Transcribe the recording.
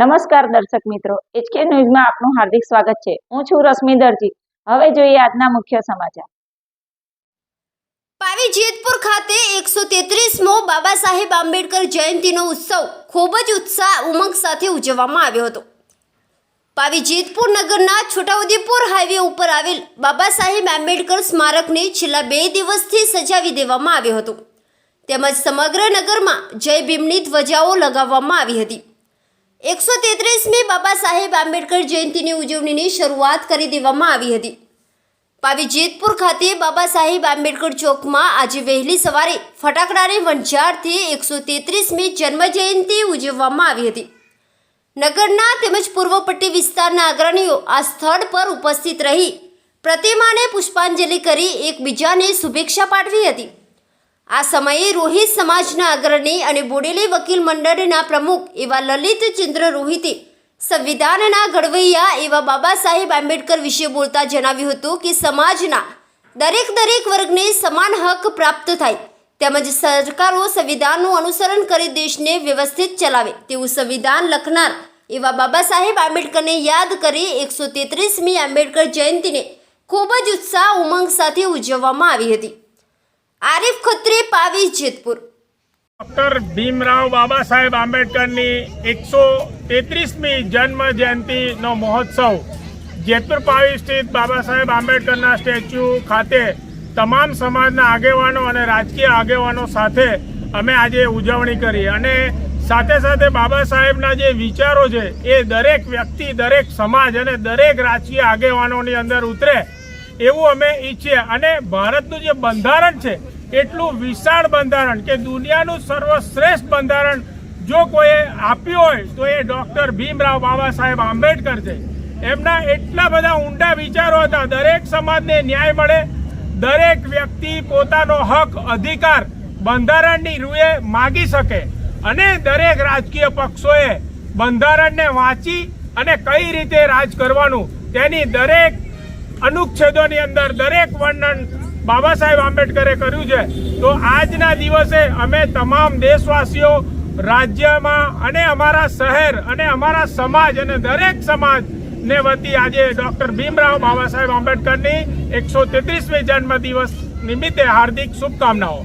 નમસ્કાર દર્શક મિત્રો એચકે ન્યૂઝમાં આપનું હાર્દિક સ્વાગત છે. હું છું રશ્મિ દરજી. હવે જોઈએ આજના મુખ્ય સમાચાર. પાવી જેતપુર ખાતે એકસો તેત્રીસમો બાબા સાહેબ આંબેડકર જયંતિનો ઉત્સવ ખૂબ જ ઉત્સાહ, ઉમંગ સાથે ઉજવવામાં આવ્યો હતો. પાવી જેતપુર નગરના છોટાઉદેપુર હાઈવે ઉપર આવેલ બાબા સાહેબ આંબેડકર સ્મારકને છેલ્લા બે દિવસથી સજાવી દેવામાં આવ્યો હતો. તેમજ સમગ્ર નગરમાં જય ભીમની ધ્વજાઓ લગાવવામાં આવી હતી. એકસો તેત્રીસમી બાબા સાહેબ આંબેડકર જયંતિની ઉજવણીની શરૂઆત કરી દેવામાં આવી હતી. પાવી જેતપુર ખાતે બાબા સાહેબ આંબેડકર ચોકમાં આજે વહેલી સવારે ફટાકડાની વંચારથી એકસો તેત્રીસમી જન્મજયંતિ ઉજવવામાં આવી હતી. નગરના તેમજ પૂર્વ પટ્ટી વિસ્તારના અગ્રણીઓ આ સ્થળ પર ઉપસ્થિત રહી પ્રતિમાને પુષ્પાંજલિ કરી એકબીજાને શુભેચ્છા પાઠવી હતી. આ સમયે રોહિત સમાજના અગ્રણી અને બોડેલી વકીલ મંડળના પ્રમુખ એવા લલિત ચંદ્ર રોહિતે સંવિધાનના ઘડવૈયા એવા બાબા સાહેબ આંબેડકર વિશે બોલતા જણાવ્યું હતું કે સમાજના દરેક દરેક વર્ગને સમાન હક પ્રાપ્ત થાય તેમજ સરકારો સંવિધાનનું અનુસરણ કરી દેશને વ્યવસ્થિત ચલાવે તેવું સંવિધાન લખનાર એવા બાબા સાહેબ આંબેડકરને યાદ કરી એકસો તેત્રીસમી આંબેડકર જયંતિને ખૂબ જ ઉત્સાહ ઉમંગ સાથે ઉજવવામાં આવી હતી. આરિફ ખત્રે પાવી જેતપુર. ડૉક્ટર ભીમરાવ બાબા સાહેબ આંબેડકરની એકસો તેત્રીસમી જન્મ જયંતિનો મહોત્સવ. જેતપુર પાવી સ્થિત બાબા સાહેબ આંબેડકરના સ્ટેચ્યુ ખાતે તમામ સમાજના આગેવાનો અને રાજકીય આગેવાનો સાથે અમે આજે ઉજવણી કરી અને સાથે સાથે બાબા સાહેબના જે વિચારો છે એ દરેક વ્યક્તિ, દરેક સમાજ અને દરેક રાજકીય આગેવાનોની અંદર ઉતરે. એવું અમે ઈચ્છીએ. અને ભારતનું જે બંધારણ છે, એટલું વિશાળ બંધારણ કે દુનિયાનું સર્વશ્રેષ્ઠ બંધારણ જો કોઈએ આપ્યું હોય, તો એ ડૉક્ટર ભીમરાવ બાબા સાહેબ આંબેડકર છે. એમના એટલા બધા ઊંડા વિચારો હતા, દરેક સમાજને ન્યાય મળે, દરેક વ્યક્તિ પોતાનો હક, અધિકાર બંધારણની રૂએ માગી શકે. અને દરેક રાજકીય પક્ષોએ બંધારણને વાંચી અને કઈ રીતે રાજ કરવાનું, તેની દરેક અનુચ્છેદોની અંદર દરેક વર્ણન બાબા સાહેબ આંબેડકરે કર્યું છે. તો આજના દિવસે અમે તમામ દેશવાસીઓ રાજ્યમાં અને અમારા શહેર અને અમારા સમાજ અને દરેક સમાજ ને વતી આજે ડોક્ટર ભીમરાવ બાબા સાહેબ આંબેડકરની એકસો તેત્રીસમી જન્મ દિવસ નિમિત્તે હાર્દિક શુભકામનાઓ.